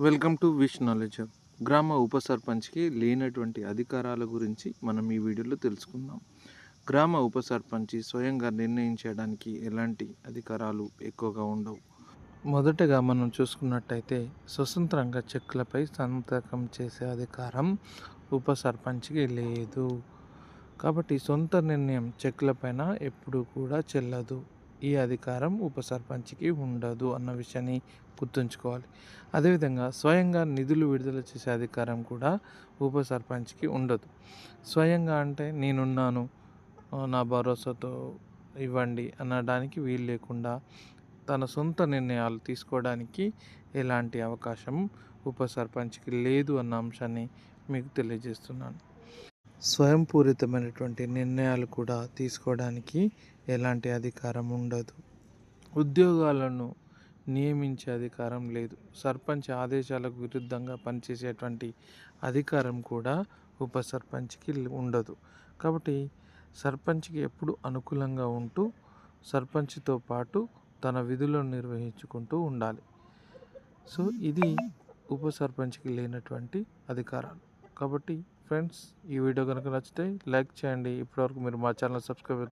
Welcome to wish knowledge. Hub. గ్రామ ఉప సర్పంచ్కి లేనటువంటి అధికారాల గురించి మనం ఈ వీడియోలో తెలుసుకుందాం. గ్రామ ఉప సర్పంచ్ స్వయంగా నిర్ణయించడానికి ఎలాంటి అధికారాలు ఎక్కువగా ఉండవు? మొదటగా మనం చూసుకున్నట్టయితే స్వతంత్రంగా చెక్కులపై సంతకం చేసే అధికారం ఉప సర్పంచ్కి లేదు. కాబట్టి సొంత నిర్ణయం చెక్కులపైన ఎప్పుడూ కూడా చెల్లదు. ఈ అధికారం ఉప సర్పంచ్కి ఉండదు అన్న విషయాన్ని గుర్తుంచుకోవాలి. అదేవిధంగా స్వయంగా నిధులు విడుదల చేసే అధికారం కూడా ఉప సర్పంచ్కి ఉండదు. స్వయంగా అంటే నేనున్నాను నా భరోసాతో ఇవ్వండి అనడానికి వీలు లేకుండా తన సొంత నిర్ణయాలు తీసుకోవడానికి ఎలాంటి అవకాశం ఉప సర్పంచ్కి లేదు అన్న అంశాన్ని మీకు తెలియజేస్తున్నాను. స్వయంపూరితమైనటువంటి నిర్ణయాలు కూడా తీసుకోవడానికి ఎలాంటి అధికారం ఉండదు. ఉద్యోగాలను నియమించే అధికారం లేదు. సర్పంచ్ ఆదేశాలకు విరుద్ధంగా పనిచేసేటువంటి అధికారం కూడా ఉప సర్పంచ్కి ఉండదు. కాబట్టి సర్పంచ్కి ఎప్పుడు అనుకూలంగా ఉంటూ సర్పంచ్తో పాటు తన విధులను నిర్వహించుకుంటూ ఉండాలి. సో ఇది ఉప సర్పంచ్కి లేనటువంటి అధికారాలు. కాబట్టి ఫ్రెండ్స్ ఈ వీడియో కనుక నచ్చితే లైక్ చేయండి. ఇప్పటివరకు మీరు మా ఛానల్ సబ్స్క్రైబ్